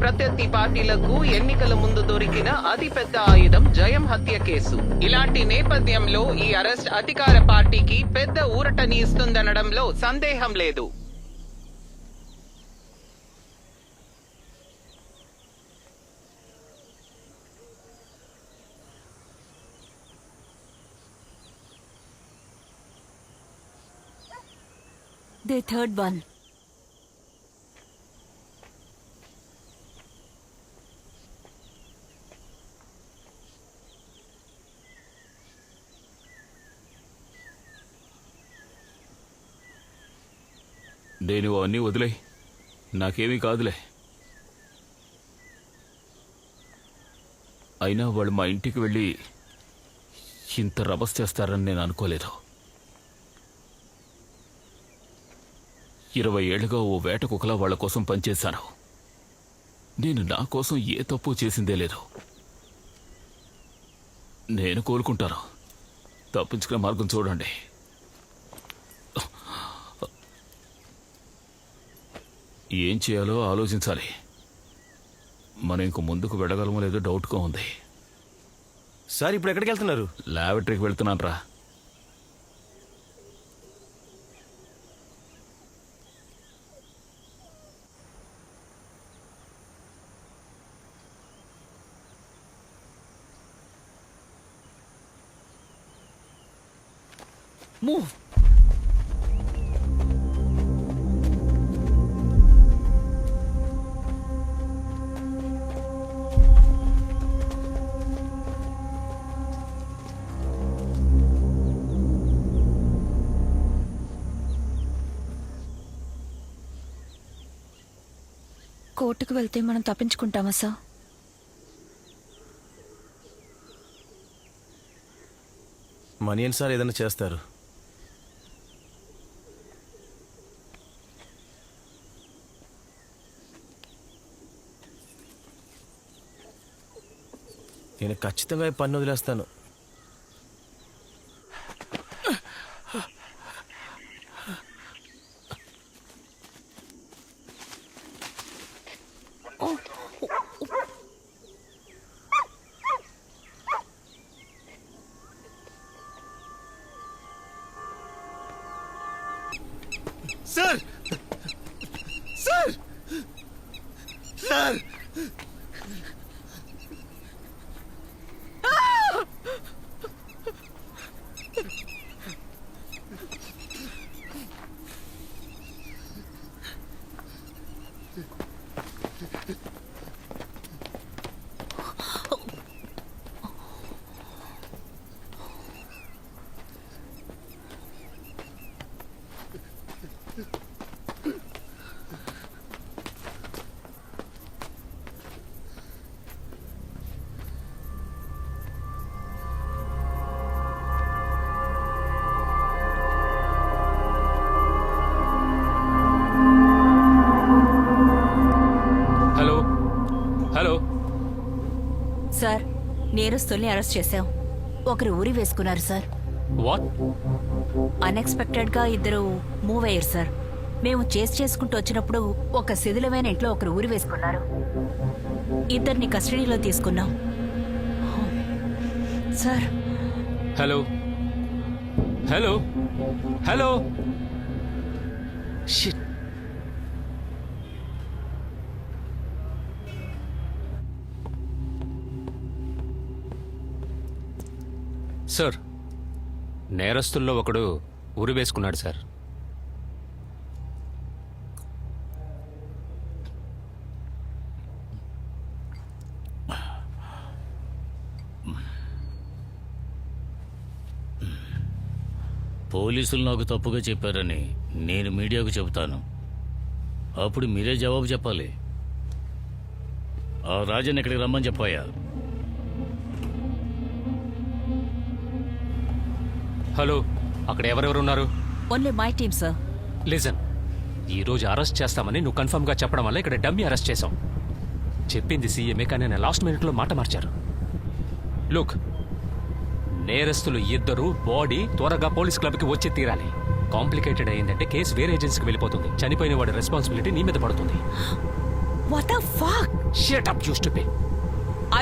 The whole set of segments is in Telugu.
ప్రత్యర్థి పార్టీలకు ఎన్నికల ముందు దొరికిన అతిపెద్ద ఆయుధం జయం హత్య కేసు ఇలాంటి నేపథ్యంలో ఈ అరెస్ట్ అధికార పార్టీకి పెద్ద ఊరటని ఇస్తుందనడంలో సందేహం లేదు The third one. నేను అవన్నీ వదిలే నాకేమీ కాదులే. అయినా వాళ్ళు మా ఇంటికి వెళ్ళి ఇంత రభస్ చేస్తారని నేను అనుకోలేదు. ఇరవై ఏళ్ళుగా ఓ వేట కుక్కలా వాళ్ళ కోసం పనిచేశాను. నేను నా కోసం ఏ తప్పు చేసిందే లేదు. నేను కోలుకుంటాను. తప్పించుకునే మార్గం చూడండి. ఏం చేయాలో ఆలోచించాలి. మనం ఇంక ముందుకు వెళ్ళగలమో లేదో డౌట్గా ఉంది. సార్ ఇప్పుడు ఎక్కడికి వెళ్తున్నారు? లాబరేటరీకి వెళ్తున్నాను రా. ముందుకు వెళ్తే మనం తప్పించుకుంటామా సార్? మనీ అని సార్ ఏదైనా చేస్తారు. నేను ఖచ్చితంగా పన్ను వదిలేస్తాను. నేరస్తుల్ని అరెస్ట్ చేశాం ఒకరు ఊరి వేసుకున్నారు సార్. వాట్ అన్ఎక్స్పెక్టెడ్గా ఇద్దరు మూవ్ అయ్యారు సార్. మేము చేసి చేసుకుంటూ వచ్చినప్పుడు ఒక శిథిలమైన ఇంట్లో ఒకరు ఊరి వేసుకున్నారు. ఇద్దరిని కస్టడీలో తీసుకున్నాం. Sir. Hello hello hello shit sir. నేరస్తుల్లో ఒకడు ఉరి వేసుకున్నాడు సార్. పోలీసులు నాకు తప్పుగా చెప్పారని నేను మీడియాకు చెబుతాను. అప్పుడు మీరే జవాబు చెప్పాలి. ఆ రాజన్ ఇక్కడికి రమ్మని చెప్పాయా? హలో అక్కడ ఎవరెవరు ఉన్నారు only my team sir listen ఈ రోజు అరెస్ట్ చేస్తామని నువ్వు కన్ఫర్మ్గా చెప్పడం వల్ల ఇక్కడ డమ్మీ అరెస్ట్ చేశాం చెప్పింది సీఎంఏ కానీ ఆయన లాస్ట్ మినిట్లో మాట మార్చారు. లుక్ నేరస్తులు ఇద్దరు బాడీ త్వరగా పోలీస్ క్లబ్కి వచ్చి తీరాలి. కాంప్లికేటెడ్ అయిందంటే కేసు వేరే ఏజెన్సీకి వెళ్ళిపోతుంది. చనిపోయిన వాడి రెస్పాన్సిబిలిటీ నీ మీద పడుతుంది. What the fuck shut up you stupid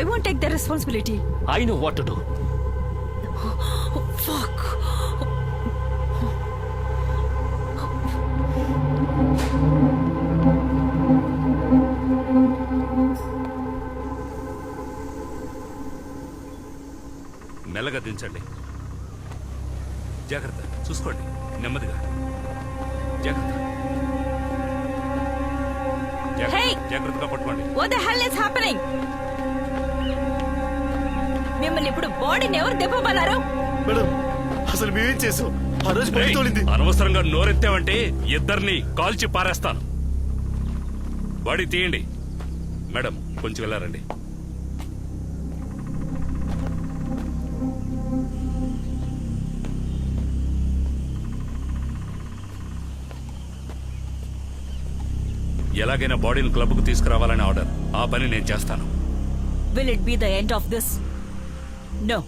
I want take the responsibility I know what to do మెల్లగా దించండి. జాగ్రత్త చూసుకోండి. నెమ్మదిగా. జాగ్రత్త! జాగ్రత్తగా పట్టుకోండి. What the hell is happening మిమ్మల్ని ఇప్పుడు బాడీని ఎవరు దెబ్బమన్నారు మేడం అసలు మేమేం చేసాం? ఆ రోజు బయట తోలింది. అనవసరంగా నోరెత్తావంటే ఇద్దరిని కాల్చి పారేస్తాను. బాడీ తీయండి. మేడం కొంచెం వెళ్ళారండి. ఎలాగైనా బాడీని క్లబ్కు తీసుకురావాలని ఆర్డర్. ఆ పని నేను చేస్తాను. Will it be the end of this no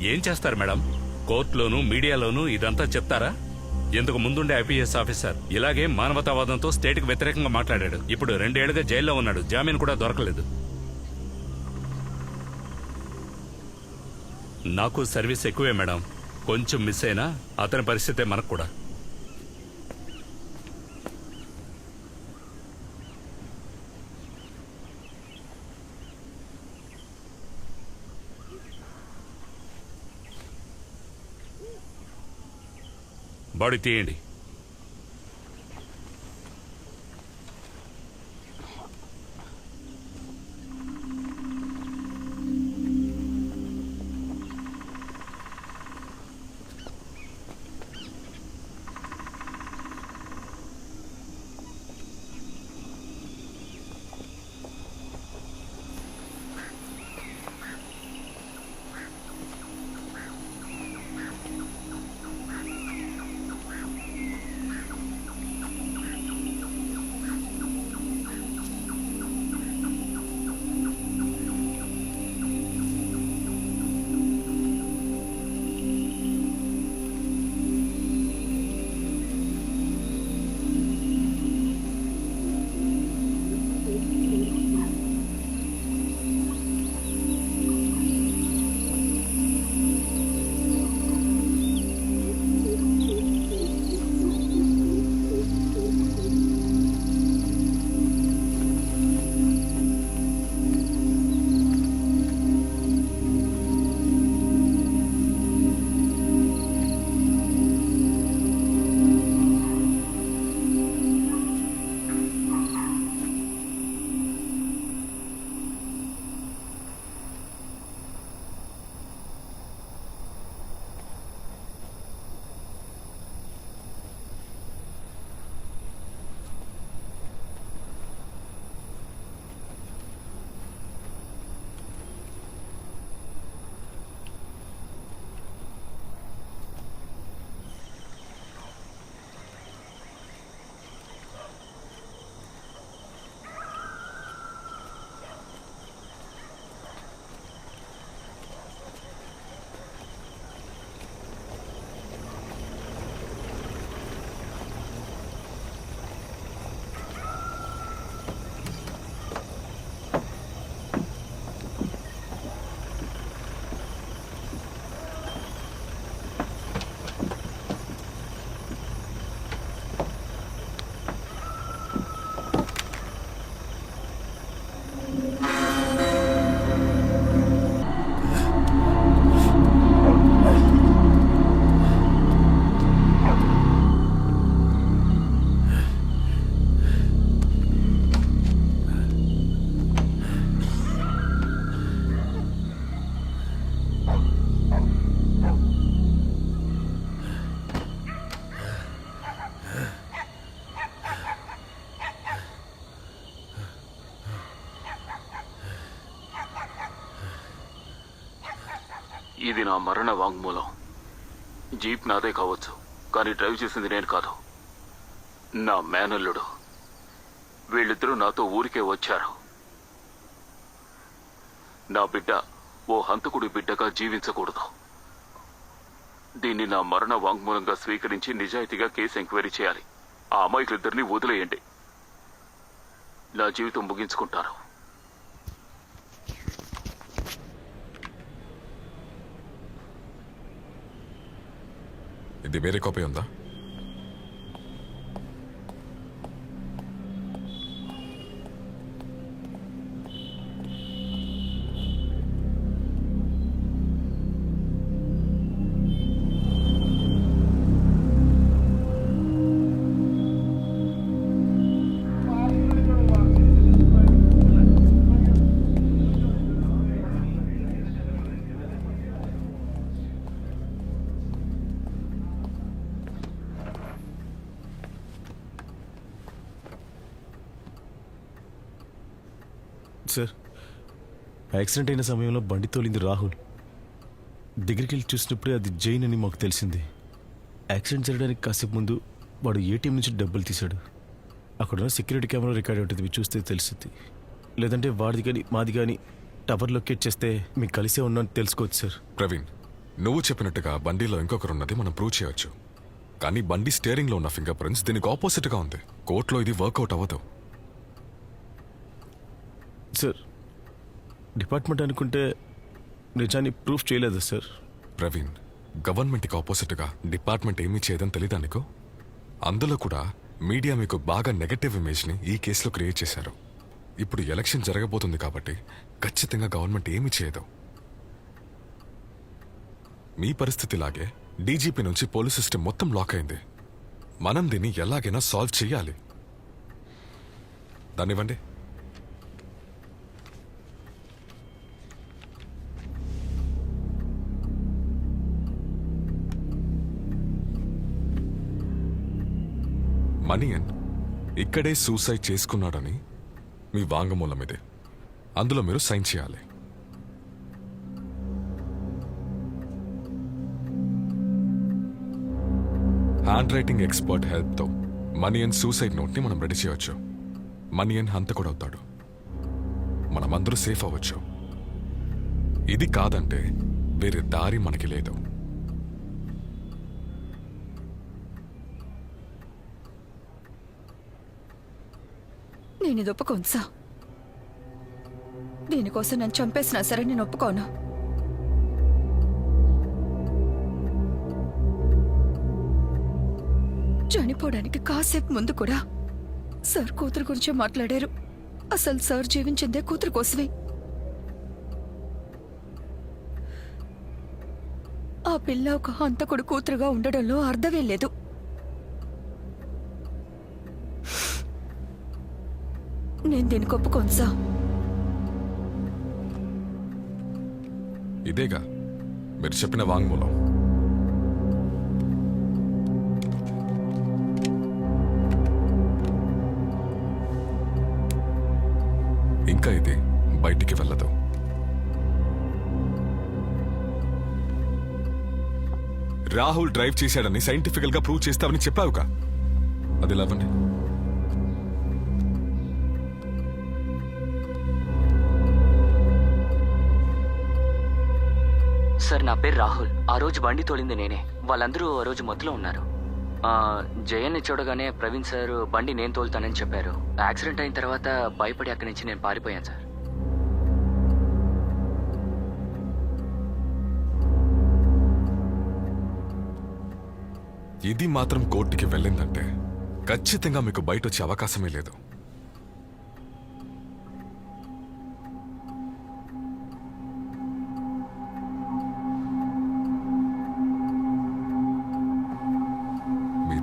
ఏం చేస్తారు మేడం? కోర్టులోను మీడియాలోను ఇదంతా చెప్తారా? ఇంతకు ముందుండే ఐపీఎస్ ఆఫీసర్ ఇలాగే మానవతావాదంతో స్టేట్కి వ్యతిరేకంగా మాట్లాడాడు. ఇప్పుడు రెండేళ్ళుగా జైల్లో ఉన్నాడు. జామీన్ కూడా దొరకలేదు. నాకు సర్వీస్ ఎక్కువే మేడం. కొంచెం మిస్ అయినా అతని పరిస్థితే మనకు కూడా. బాడీ తీయండి. నా మరణ వాంగ్మూలం. జీప్ నాదే కావచ్చు కానీ డ్రైవ్ చేసింది నేను కాదు. నా మేనల్లుడు. వీళ్ళిద్దరూ నాతో ఊరికే వచ్చారు. నా బిడ్డ ఓ హంతకుడి బిడ్డగా జీవించకూడదు. దీన్ని నా మరణ వాంగ్మూలంగా స్వీకరించి నిజాయితీగా కేసు ఎంక్వైరీ చేయాలి. ఆ అమాయకులిద్దరిని వదిలేయండి. నా జీవితం ముగించుకుంటాను. ఇది వేరే కాపీ ఉందా? సార్. యాక్సిడెంట్ అయిన సమయంలో బండి తోలింది రాహుల్. దగ్గరికి వెళ్ళి చూసినప్పుడే అది జైన్ అని మాకు తెలిసింది. యాక్సిడెంట్ జరగడానికి కాసేపు ముందు వాడు ఏటీఎం నుంచి డబ్బులు తీశాడు. అక్కడున్న సెక్యూరిటీ కెమెరా రికార్డ్ ఉంటుంది ఇవి చూస్తే తెలుస్తుంది. లేదంటే వాడిది కానీ మాది కానీ టవర్ లొకేట్ చేస్తే మీకు కలిసే ఉన్నాను తెలుసుకోవచ్చు సార్. ప్రవీణ్ నువ్వు చెప్పినట్టుగా బండిలో ఇంకొకరు ఉన్నది మనం ప్రూవ్ చేయొచ్చు. కానీ బండి స్టీరింగ్లో ఉన్న ఫింగర్ ప్రింట్స్ దీనికి ఆపోజిట్గా ఉంది. కోర్టులో ఇది వర్కౌట్ అవ్వదు. సార్ డిపార్ట్మెంట్ అనుకుంటే నిజాన్ని ప్రూఫ్ చేయలేదు సార్. ప్రవీణ్ గవర్నమెంట్కి ఆపోజిట్గా డిపార్ట్మెంట్ ఏమీ చేయదని తెలీదా నీకు? అందులో కూడా మీడియా మీకు బాగా నెగటివ్ ఇమేజ్ని ఈ కేసులో క్రియేట్ చేశారు. ఇప్పుడు ఎలక్షన్ జరగబోతుంది కాబట్టి ఖచ్చితంగా గవర్నమెంట్ ఏమీ చేయదు. మీ పరిస్థితిలాగే డీజీపీ నుంచి పోలీస్ సిస్టమ్ మొత్తం లాక్ అయింది. మనం దీన్ని ఎలాగైనా సాల్వ్ చేయాలి. దాన్నివ్వండి. మణియన్ ఇక్కడే సూసైడ్ చేసుకున్నాడని మీ వాంగమూలం ఇది. అందులో మీరు సైన్ చేయాలి. హ్యాండ్ రైటింగ్ ఎక్స్పర్ట్ హెల్ప్తో మనియన్ సూసైడ్ నోట్ని మనం రెడీ చేయవచ్చు మనియన్ హంతకుడవుతాడు మనమందరూ సేఫ్ అవ్వచ్చు. ఇది కాదంటే వేరే దారి మనకి లేదు. నేను ఇది ఒప్పుకోను సార్. దీనికోసం నన్ను చంపేసినా సరే నేను ఒప్పుకోను. చనిపోవడానికి కాసేపు ముందు కూడా సార్ కూతురు గురించే మాట్లాడారు. అసలు సార్ జీవించిందే కూతురు కోసమే. ఆ పిల్ల ఒక హంతకుడు కూతురుగా ఉండడంలో అర్థమే లేదు. నేను దీనికి ఒప్పుకోను సార్. ఇదేగా మీరు చెప్పిన వాంగ్మూలం. ఇంకా ఇది బయటికి వెళ్ళదు. రాహుల్ డ్రైవ్ చేశాడని సైంటిఫికల్గా ప్రూవ్ చేస్తామని చెప్పావుగా. అది లేవండి సార్ నా పేరు రాహుల్. ఆ రోజు బండి తోలింది నేనే. వాళ్ళందరూ ఆ రోజు మత్తులో ఉన్నారు. జయన్ని చూడగానే ప్రవీణ్ సార్ బండి నేను తోలుతానని చెప్పారు. యాక్సిడెంట్ అయిన తర్వాత భయపడి అక్కడి నుంచి నేను పారిపోయాను సార్. ఇది మాత్రం కోర్టుకి వెళ్ళిందంటే ఖచ్చితంగా మీకు బయట వచ్చే అవకాశమే లేదు.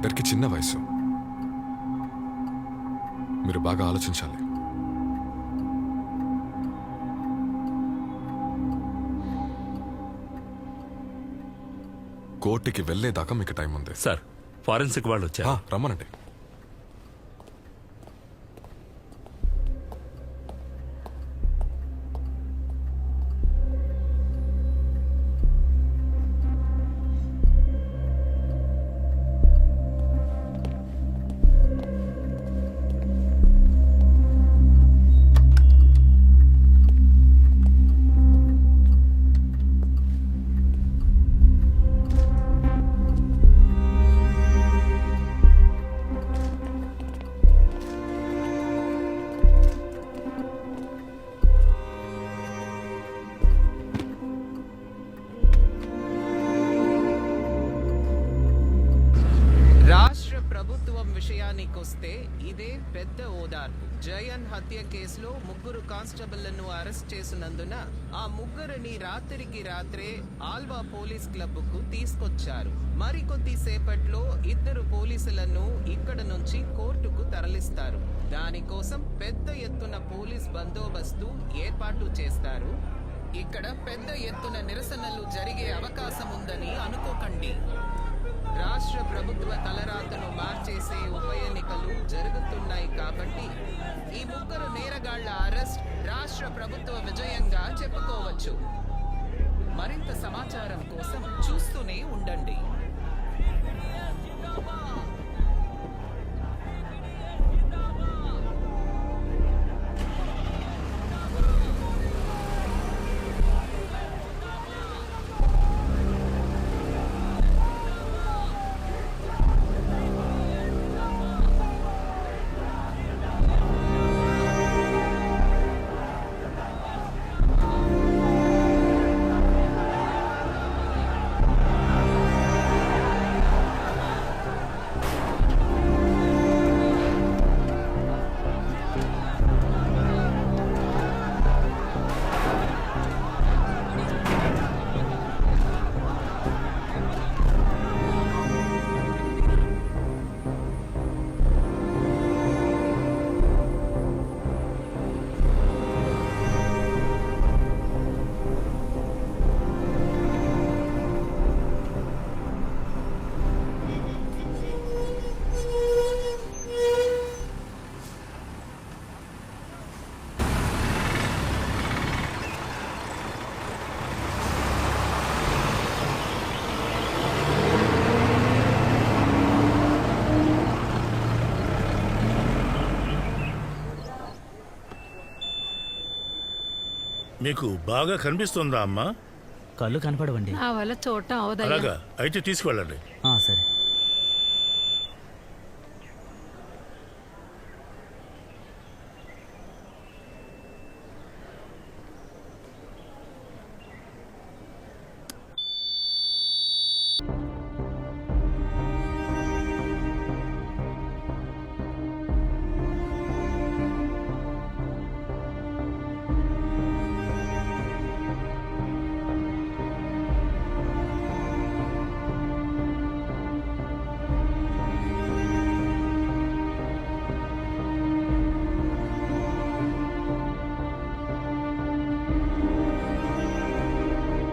ఇద్దరికి చిన్న వయసు. మీరు బాగా ఆలోచించాలి. కోర్టుకి వెళ్ళేదాకా మీకు టైం ఉంది. సార్ ఫారెన్సిక్ వాళ్ళు వచ్చారు. రమ్మనండి. ముగ్గురు కానిస్టేబుళ్ళను అరెస్ట్ చేసినందున ఆ ముగ్గురిని రాత్రికి రాత్రే ఆల్వా పోలీస్ క్లబ్కు తీసుకొచ్చారు. మరికొద్ది సేపట్లో ఇద్దరు పోలీసులను ఇక్కడ నుంచి కోర్టుకు తరలిస్తారు. దానికోసం పెద్ద ఎత్తున పోలీస్ బందోబస్తు ఏర్పాటు చేస్తారు. ఇక్కడ పెద్ద ఎత్తున నిరసనలు జరిగే అవకాశం ఉందని అనుకోకండి. రాష్ట్ర ప్రభుత్వ తలరాతను మార్చేసే ఉప ఎన్నికలు జరుగుతున్నాయి కాబట్టి ఈ ముగ్గురు నేరగాళ్ళ అరెస్ట్ రాష్ట్ర ప్రభుత్వ విజయంగా చెప్పుకోవచ్చు. మరింత సమాచారం కోసం చూస్తూనే ఉండండి. మీకు బాగా కనిపిస్తుందా అమ్మా? కళ్ళు కనపడవండి. నా వల్ల చూడటం అవదయ్యా. అలాగా అయితే తీసుకువెళ్ళండి.